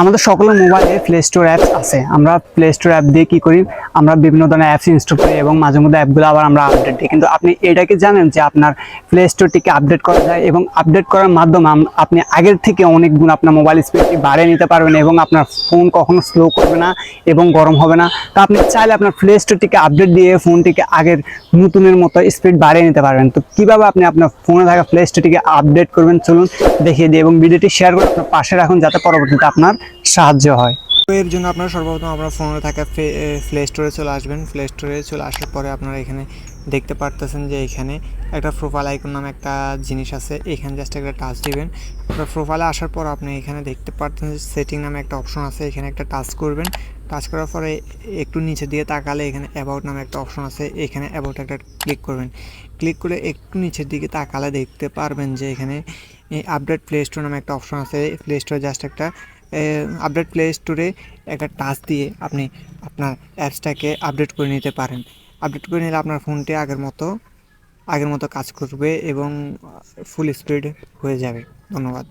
আমাদের সকলের মোবাইলে প্লে স্টোর অ্যাপস আছে। আমরা প্লে স্টোর অ্যাপ দিয়ে কী করি? আমরা বিভিন্ন ধরনের অ্যাপস ইনস্টল করি এবং মাঝে মধ্যে অ্যাপগুলো আবার আমরা আপডেট দিই। কিন্তু আপনি এটাকে জানেন যে আপনার প্লে স্টোরটিকে আপডেট করা যায় এবং আপডেট করার মাধ্যমে আপনি আগের থেকে অনেক গুণ আপনার মোবাইল স্পিডটি বাড়িয়ে নিতে পারবেন এবং আপনার ফোন কখনো স্লো করবে না এবং গরম হবে না। তো আপনি চাইলে আপনার প্লে স্টোরটিকে আপডেট দিয়ে ফোনটিকে আগের নতুনের মতো স্পিড বাড়িয়ে নিতে পারবেন। তো কীভাবে আপনি আপনার ফোনে থাকা প্লে স্টোরটিকে আপডেট করবেন? চলুন দেখিয়ে দিই এবং ভিডিওটি শেয়ার করে আপনার পাশে রাখুন যাতে পরবর্তীতে আপনার সাহায্য হয়। তো এর জন্য আপনারা সর্বপ্রথম আপনার ফোনে থাকা প্লে স্টোরে চলে আসবেন। প্লে স্টোরে চলে আসার পরে আপনারা এখানে দেখতে পারতেছেন যে এখানে একটা প্রোফাইল আইকন নামে একটা জিনিস আছে। এখানে জাস্ট একটা টাচ দিবেন। আপনার প্রোফাইলে আসার পর আপনি এখানে দেখতে পারতেছেন সেটিং নামে একটা অপশন আছে। এখানে একটা টাচ করবেন। টাচ করার পরে একটু নিচে দিয়ে তাকালে এখানে অ্যাবাউট নামে একটা অপশন আছে। এখানে অ্যাবাউট একটা ক্লিক করবেন। ক্লিক করে একটু নিচের দিকে তাকালে দেখতে পারবেন যে এখানে আপডেট প্লে স্টোর নামে একটা অপশন আছে। প্লে স্টোরে জাস্ট একটা আপডেট প্লে স্টোরে একটা টাচ দিয়ে আপনি আপনার অ্যাপসটাকে আপডেট করে নিতে পারেন। আপডেট করে নিলে আপনার ফোনটি আগের মতো আগের মতো কাজ করবে এবং ফুল স্পিড হয়ে যাবে। ধন্যবাদ।